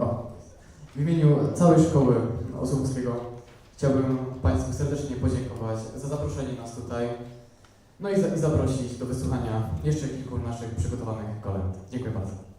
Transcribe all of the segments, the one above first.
O. W imieniu całej szkoły Osobowskiego chciałbym Państwu serdecznie podziękować za zaproszenie nas tutaj. No i, za, i zaprosić do wysłuchania jeszcze kilku naszych przygotowanych kolęd. Dziękuję bardzo.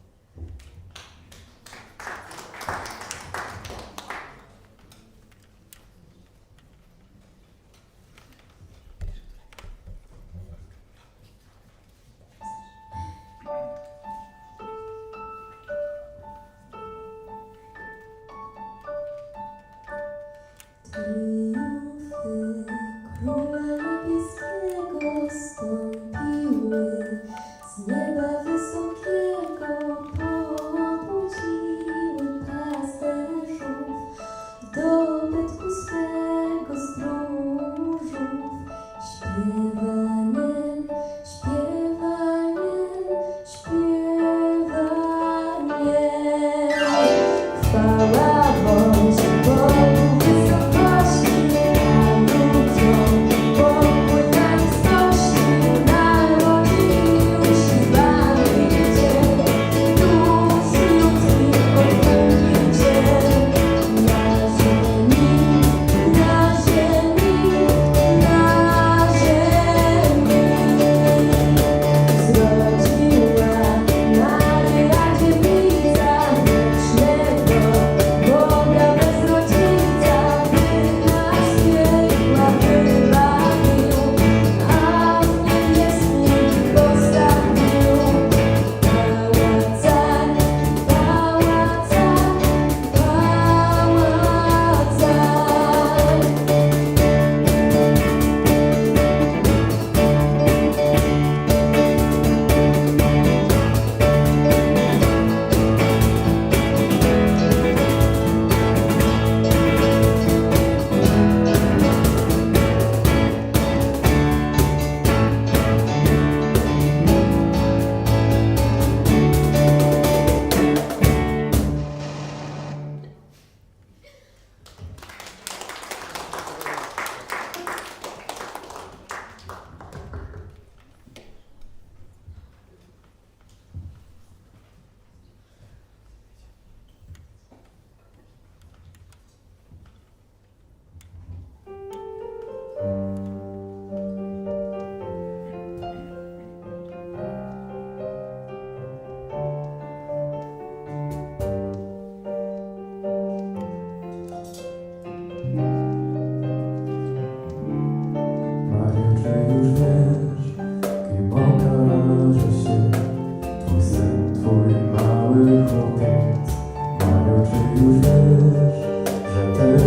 виходить, маючи вже, вже те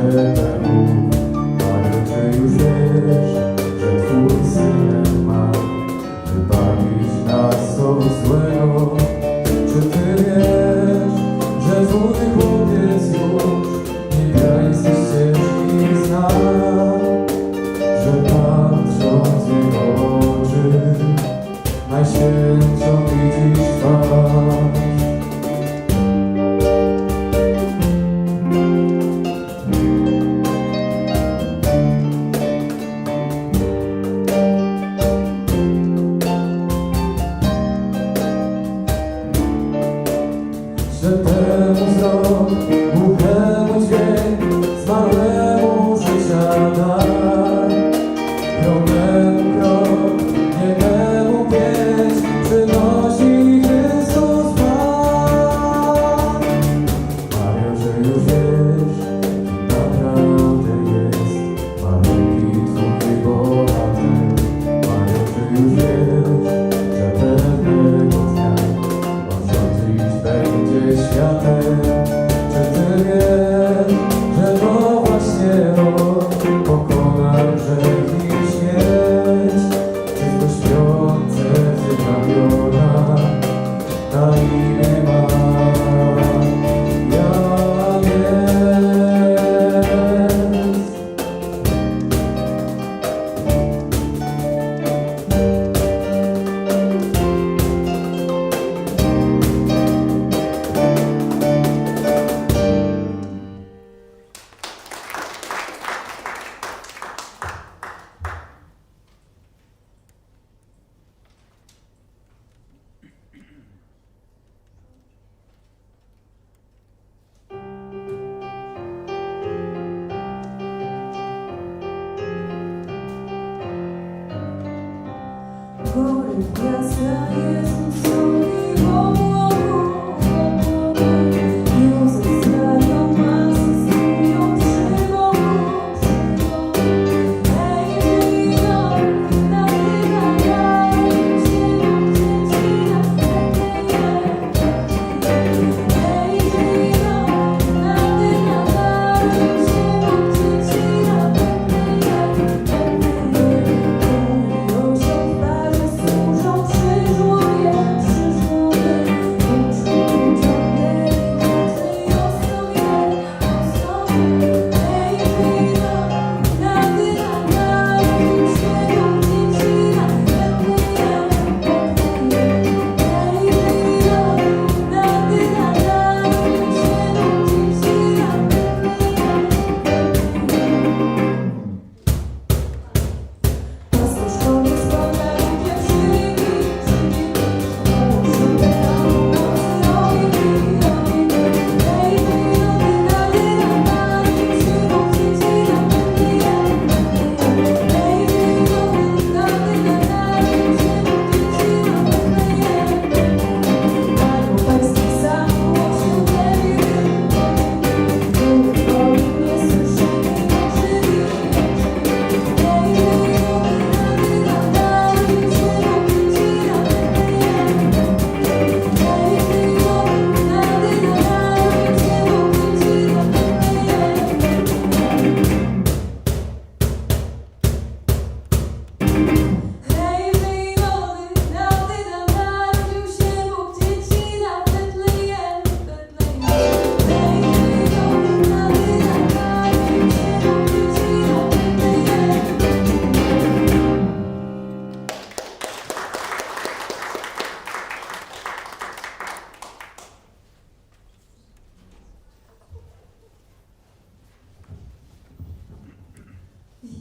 Amen. feel so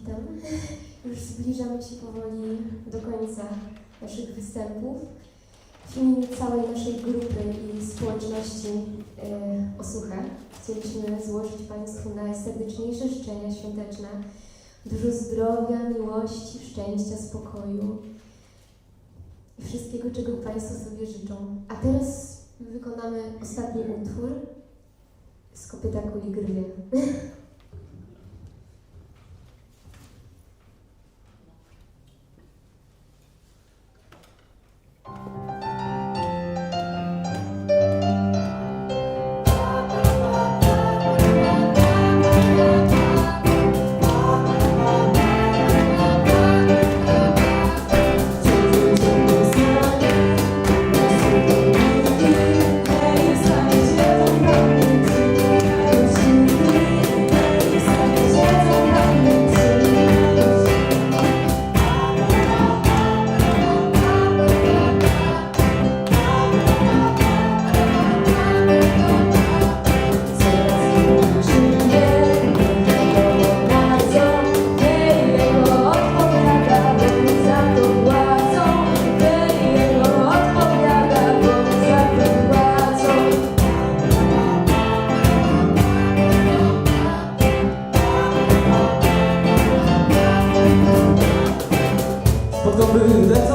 witam. Już zbliżamy się powoli do końca naszych występów. W imieniu całej naszej grupy i społeczności e, Osucha chcieliśmy złożyć Państwu najserdeczniejsze życzenia świąteczne. Dużo zdrowia, miłości, szczęścia, spokoju i wszystkiego, czego Państwo sobie życzą. A teraz wykonamy ostatni utwór z kopyta kuli gry.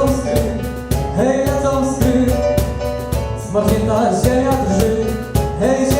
я встиг, гей, я там встиг, смерть та ще я держи, гей,